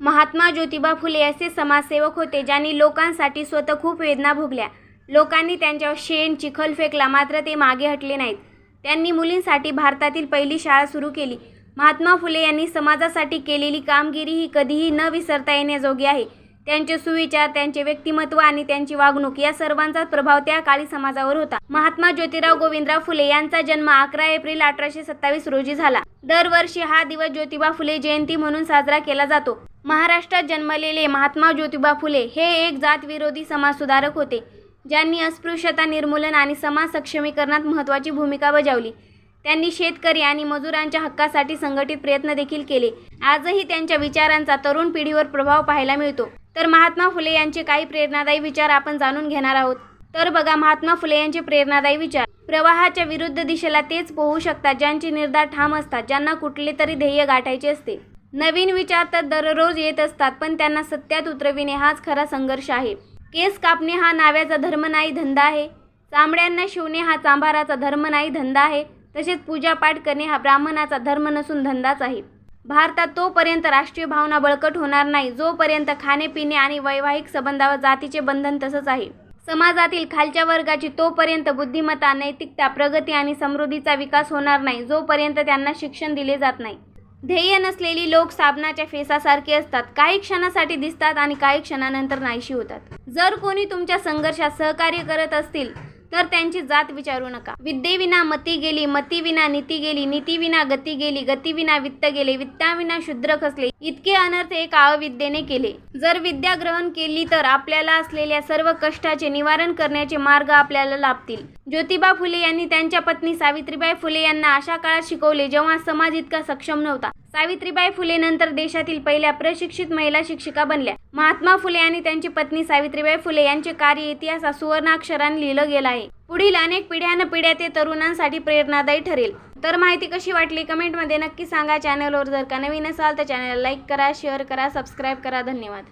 महात्मा ज्योतिबा फुले असे समाजसेवक होते ज्यांनी लोकांसाठी स्वतः खूप वेदना भोगल्या. लोकांनी त्यांच्यावर शेण चिखल फेकला मात्र ते मागे हटले नाहीत. त्यांनी मुलींसाठी भारतातील पहिली शाळा सुरू केली. महात्मा फुले यांनी समाजासाठी केलेली कामगिरी ही कधीही न विसरता येण्याजोगी आहे. त्यांचे सुविचार त्यांचे व्यक्तिमत्व आणि त्यांची वागणूक या सर्वांचा प्रभाव त्या काळी समाजावर होता. महात्मा ज्योतिराव गोविंदराव फुले यांचा जन्म अकरा एप्रिल अठराशे सत्तावीस रोजी झाला. दरवर्षी हा दिवस ज्योतिबा फुले जयंती म्हणून साजरा केला जातो. महाराष्ट्रात जन्मलेले महात्मा ज्योतिबा फुले हे एक जातविरोधी समाजसुधारक होते ज्यांनी अस्पृश्यता निर्मूलन आणि समाज सक्षमीकरणात महत्त्वाची भूमिका बजावली. त्यांनी शेतकरी आणि मजुरांच्या हक्कासाठी संघटित प्रयत्न देखील केले. आजही त्यांच्या विचारांचा तरुण पिढीवर प्रभाव पाहायला मिळतो. तर महात्मा फुले यांचे काही प्रेरणादायी विचार आपण जाणून घेणार आहोत. तर बघा महात्मा फुले यांचे प्रेरणादायी विचार. प्रवाहाच्या विरुद्ध दिशेला तेच पोहू शकतात ज्यांचे निर्धार ठाम असतात ज्यांना कुठले तरी ध्येय गाठायचे असते. नवीन विचार तर दररोज येत असतात पण त्यांना सत्यात उतरविणे हाच खरा संघर्ष आहे. केस कापणे हा नाव्याचा धर्म नाही धंदा आहे. चांबड्यांना शिवणे हा चांभाराचा धर्म नाही धंदा आहे. तसेच पूजापाठ करणे हा ब्राह्मणाचा धर्म नसून धंदाच आहे. भारतात तोपर्यंत राष्ट्रीय भावना बळकट होणार नाही. जोपर्यंत खाणेपिणे आणि वैवाहिक संबंधावर जातीचे बंधन तसंच आहे. समाजातील खालच्या वर्गाची तोपर्यंत बुद्धिमत्ता नैतिकता प्रगती आणि समृद्धीचा विकास होणार नाही. जोपर्यंत त्यांना शिक्षण दिले जात नाही. ध्येय नसलेली लोक साबणाच्या फेसासारखे असतात. काही क्षणासाठी दिसतात आणि काही क्षणानंतर नाहीशी होतात. जर कोणी तुमच्या संघर्षात सहकार्य करत असतील तर त्यांची जात विचारू नका. विद्येविना मती गेली मतीविना नीती गेली नीतीविना गती गेली गतीविना वित्त गेले वित्ताविना शूद्र खसले इतके अनर्थ एका अविद्येने केले. जर विद्या ग्रहण केली तर आपल्याला असलेल्या सर्व कष्टाचे निवारण करण्याचे मार्ग आपल्याला लाभतील. ज्योतिबा फुले यांनी त्यांच्या पत्नी सावित्रीबाई फुले यांना अशा काळात शिकवले जेव्हा समाज इतका सक्षम नव्हता. सावित्रीबाई फुले नंतर देशातील पहिल्या प्रशिक्षित महिला शिक्षिका बनल्या. महात्मा फुले आणि त्यांची पत्नी सावित्रीबाई फुले यांचे कार्य इतिहासात सुवर्णाक्षराने लिहिलं गेलं आहे. पुढील अनेक पिढ्यान पिढ्या ते तरुणांसाठी प्रेरणादायी ठरेल. तर माहिती कशी वाटली कमेंटमध्ये नक्की सांगा. चॅनलवर जर का नवीन असाल तर चॅनलला लाईक करा शेअर करा सबस्क्राईब करा. धन्यवाद.